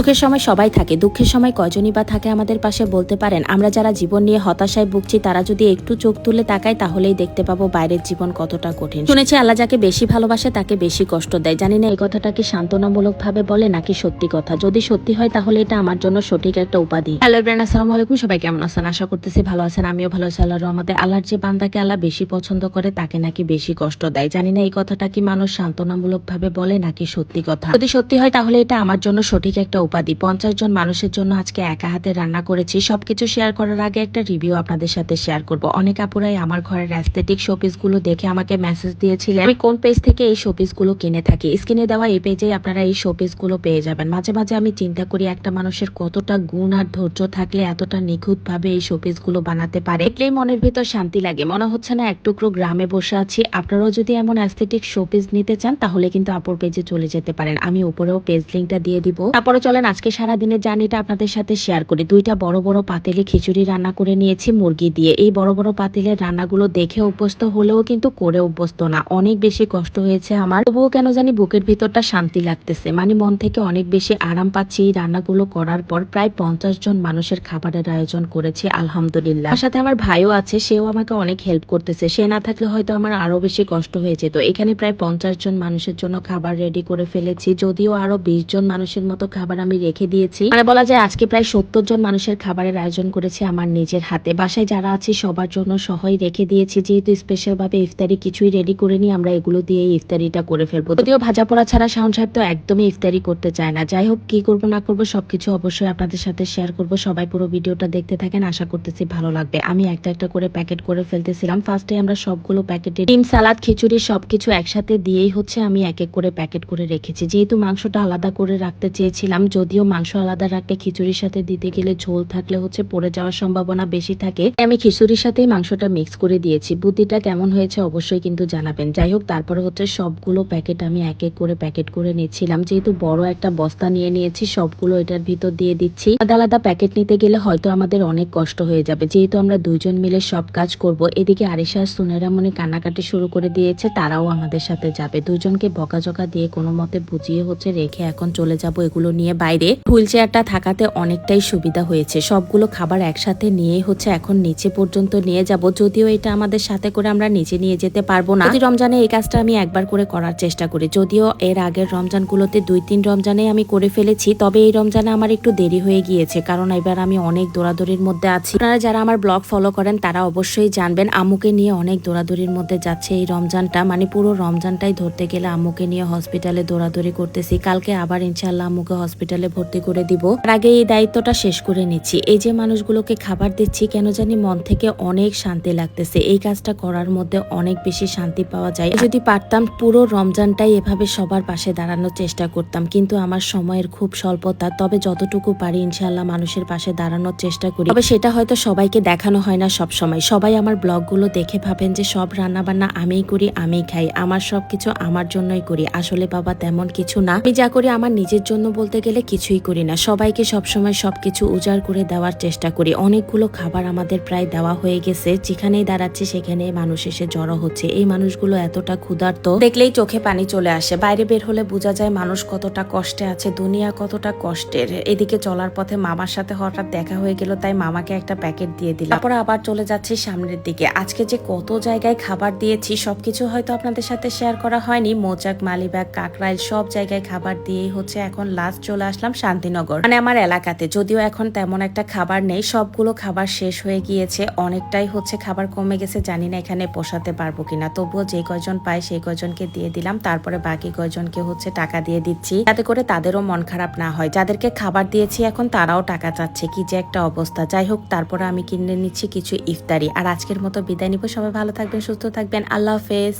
সুখের সময় সবাই থাকে, দুঃখের সময় কজনই বা থাকে আমাদের পাশে বলতে পারেন। আমরা যারা জীবন নিয়ে হতাশায় ভুগছি, তারা যদি একটু চোখ তুলে তাকায়, তাহলেই দেখতে পাবো বাইরের জীবন কতটা কঠিন। শুনেছি আল্লাহ যাকে বেশি ভালোবাসে, তাকে বেশি কষ্ট দেয়। জানি না, এই কথাটা কি সান্ত্বনামূলক ভাবে বলে নাকি সত্যি কথা? যদি সত্যি হয়, তাহলে এটা আমার জন্য সঠিক একটা উপাধি। হ্যালো ব্রেন আসসালামু আলাইকুম। সবাই কেমন আছেন? আশা করতেছি ভালো আছেন। আমিও ভালো আছি আল্লাহর রহমতে। আল্লাহর যে বান্দাকে আল্লাহ বেশি পছন্দ করে, তাকে নাকি বেশি কষ্ট দেয়। জানি না, এই কথাটা কি মানুষ সান্ত্বনামূলক ভাবে বলে নাকি সত্যি কথা? যদি সত্যি হয়, তাহলে এটা আমার জন্য সঠিক একটা উপাধি। পঞ্চাশ জন মানুষের জন্য আজকে একা হাতে রান্না করেছি। সবকিছু শেয়ার করার আগে একটা রিভিউ আপনাদের সাথে শেয়ার করব। অনেক আপুরাই আমার ঘরের অ্যাস্থেটিক শোপিসগুলো দেখে আমাকে মেসেজ দিয়েছিলেন। আমি কোন পেজ থেকে এই শোপিসগুলো কিনে থাকি? স্ক্রিনে দেওয়া এই পেজে আপনারা এই শোপিসগুলো পেয়ে যাবেন। মাঝে মাঝে আমি চিন্তা করি একটা মানুষের কতটা গুণ আর ধৈর্য থাকলে এতটা নিখুঁত ভাবে এই শোপিসগুলো বানাতে পারে। দেখলেই মনের ভিতর শান্তি লাগে। মনে হচ্ছে না, এক টুকরো গ্রামে বসে আছি। আপনারাও যদি এমন অ্যাস্থেটিক শোপিস নিতে চান, তাহলে কিন্তু আপুর পেজে চলে যেতে পারেন। আমি উপরেও পেজ লিঙ্কটা দিয়ে দিব। তারপরে চলেন আজকে সারা দিনের জার্নিটা আপনাদের সাথে শেয়ার করি। দুইটা বড় বড় পাতিলে খিচুড়ি রান্না করে নিয়েছি, মুরগি দিয়ে। এই বড় বড় পাতিলের রান্নাগুলো দেখে অভ্যস্ত হলেও কিন্তু করে অভ্যস্ত না। অনেক বেশি কষ্ট হয়েছে আমার। তবুও কেন জানি বুকের ভিতরটা শান্তি লাগতেছে। মানে মন থেকে অনেক বেশি আরাম পাচ্ছি এই রান্নাগুলো করার পর। প্রায় পঞ্চাশ জন মানুষের খাবারের আয়োজন করেছি, আলহামদুলিল্লাহ। সাথে আমার ভাইও আছে, সেও আমাকে অনেক হেল্প করতেছে। সে না থাকলে হয়তো আমার আরও বেশি কষ্ট হয়ে যেত। এখানে প্রায় পঞ্চাশ জন মানুষের জন্য খাবার রেডি করে ফেলেছি। যদিও আরও বিশ জন মানুষের মতো খাবার রেখে দিয়েছি। মানে বলা যায় আজকে প্রায় সত্তর জন মানুষের খাবারের আয়োজন করেছি আমার নিজের হাতে। বাসায় যারা আছে সবার জন্য সহই রেখে দিয়েছি। যেহেতু স্পেশাল ভাবে ইফতারি কিছুই রেডি করে নিই আমরা এগুলো দিয়ে ইফতারিটা করে ফেলব। যদিও ভাজা পোড়া ছাড়া শাওন সাহেব তো একদমই ইফতারি করতে চায় না। যাই হোক, কি করব না করব সবকিছু অবশ্যই আপনাদের সাথে শেয়ার করব। সবাই পুরো ভিডিওটা দেখতে থাকেন, আশা করতেছি ভালো লাগবে। আমি একটা একটা করে প্যাকেট করে ফেলতেছিলাম। ফার্স্টে আমরা সবগুলো প্যাকেটে ডিম, সালাদ, খিচুড়ি সবকিছু একসাথে দিয়েই হচ্ছে আমি এক এক করে প্যাকেট করে রেখেছি। যেহেতু মাংসটা আলাদা করে রাখতে চেয়েছিলাম যদিও মাংস আলাদা রাখলে খিচুড়ির সাথে দিতে গেলে ঝোল থাকলে হচ্ছে পড়ে যাওয়ার সম্ভাবনা বেশি থাকে। আমি খিচুড়ির সাথেই মাংসটা মিক্স করে দিয়েছি। বুদ্ধিটা কেমন হয়েছে অবশ্যই কিন্তু জানাবেন। যাই হোক, তারপরে হচ্ছে সবগুলো প্যাকেট আমি এক এক করে প্যাকেট করে নিচ্ছিলাম। যেহেতু বড় একটা বস্তা নিয়ে নিয়েছি, সবগুলো এটার ভিতর দিয়ে দিচ্ছি। আলাদা আলাদা প্যাকেট নিতে গেলে হয়তো আমাদের অনেক কষ্ট হয়ে যাবে। যেহেতু আমরা দুইজন মিলে সব কাজ করব, এদিকে আরিশা আর সুনেরা মনে কান্নাকাটি শুরু করে দিয়েছে, তারাও আমাদের সাথে যাবে। দুজনকে বকাঝকা দিয়ে কোনো মতে বুঝিয়ে হচ্ছে রেখে এখন চলে যাব। এগুলো নিয়ে বাইরে। হুইল চেয়ারটা থাকাতে অনেকটাই সুবিধা হয়েছে। সবগুলো খাবার একসাথে নিয়েই হচ্ছে এখন নিচে পর্যন্ত নিয়ে যাব। যদিও এটা আমাদের সাথে করে আমরা নিচে নিয়ে যেতে পারব না। রমজানে এই কাজটা আমি একবার করে করার চেষ্টা করি। যদিও এর আগের রমজানগুলোতে দুই তিন রমজানে আমি করে ফেলেছি, তবে এই রমজানে আমার একটু দেরি হয়ে গিয়েছে, কারণ এবার আমি অনেক দৌড়াদৌড়ির মধ্যে আছি। আপনারা যারা আমার ব্লগ ফলো করেন, তারা অবশ্যই জানবেন, আম্মুকে নিয়ে অনেক দৌড়াদৌড়ির মধ্যে যাচ্ছে এই রমজানটা। মানে পুরো রমজানটাই ধরতে গেলে আম্মুকে নিয়ে হসপিটালে দৌড়াদৌড়ি করতেছি। কালকে আবার ইনশাল্লাহ আম্মুকে হসপিটালে ভর্তি করে দিব। তার আগে এই দায়িত্বটা শেষ করে নিচ্ছি। এই যে মানুষগুলোকে খাবার দিচ্ছি, কেন জানি মন থেকে অনেক শান্তি লাগতেছে। এই কাজটা করার মধ্যে অনেক বেশি শান্তি পাওয়া যায়। যদি পারতাম, পুরো রমজানটাই এভাবে সবার পাশে দাঁড়ানোর চেষ্টা করতাম। কিন্তু আমার সময়ের খুব স্বল্পতা, তবে যতটুকু পারি ইনশাল্লাহ মানুষের পাশে দাঁড়ানোর চেষ্টা করি। তবে সেটা হয়তো সবাইকে দেখানো হয় না সব সময় সবাই আমার ব্লগগুলো দেখে ভাবেন যে, সব রান্না বান্না আমিই করি, আমিই খাই। আমার সবকিছু আমার জন্যই করি। আসলে বাবা তেমন কিছু না। আমি যা করি আমার নিজের জন্য বলতে গেলে কিছুই করি না। সবাইকে সবসময় সব কিছু উজাড় করে দেওয়ার চেষ্টা করি। অনেকগুলো খাবার আমাদের প্রায় দেওয়া হয়ে গেছে। যেখানেই দাঁড়াচ্ছে সেখানে মানুষ এসে জড়ো হচ্ছে। এই মানুষগুলো এতটা ক্ষুধার্ত, দেখলেই চোখে পানি চলে আসে। বাইরে বের হলে বোঝা যায় মানুষ কতটা কষ্টে আছে। দুনিয়া কতটা কষ্টের। এদিকে চলার পথে মামার সাথে হঠাৎ দেখা হয়ে গেল, তাই মামাকে একটা প্যাকেট দিয়ে দিলাম। তারপর আবার চলে যাচ্ছি সামনের দিকে। আজকে যে কত জায়গায় খাবার দিয়েছি, সবকিছু হয়তো আপনাদের সাথে শেয়ার করা হয়নি। মোচাক, মালিবাগ কাকরাইল সব জায়গায় খাবার দিয়েই হচ্ছে। এখন লাস্ট চলে আসলাম শান্তিনগর। মানে আমার এলাকাতে। যদিও এখন তেমন একটা খাবার নেই, সবগুলো খাবার শেষ হয়ে গিয়েছে। অনেকটাই হচ্ছে খাবার কমে গেছে, জানি না এখানে পোষাতে পারব কিনা। তবুও যে কয়জন পায় সেই কয়জনকে দিয়ে দিলাম, তারপরে বাকি কয়জনকে হচ্ছে টাকা দিয়ে দিচ্ছি। যাতে করে তাদেরও মন খারাপ না হয়। যাদেরকে খাবার দিয়েছি এখন তারাও টাকা চাচ্ছে। কি যে একটা অবস্থা। যাই হোক, তারপরে আমি কিনে নিচ্ছি কিছু ইফতারি। আর আজকের মতো বিদায় নিব। সবাই ভালো থাকবেন, সুস্থ থাকবেন। আল্লাহ হাফেজ।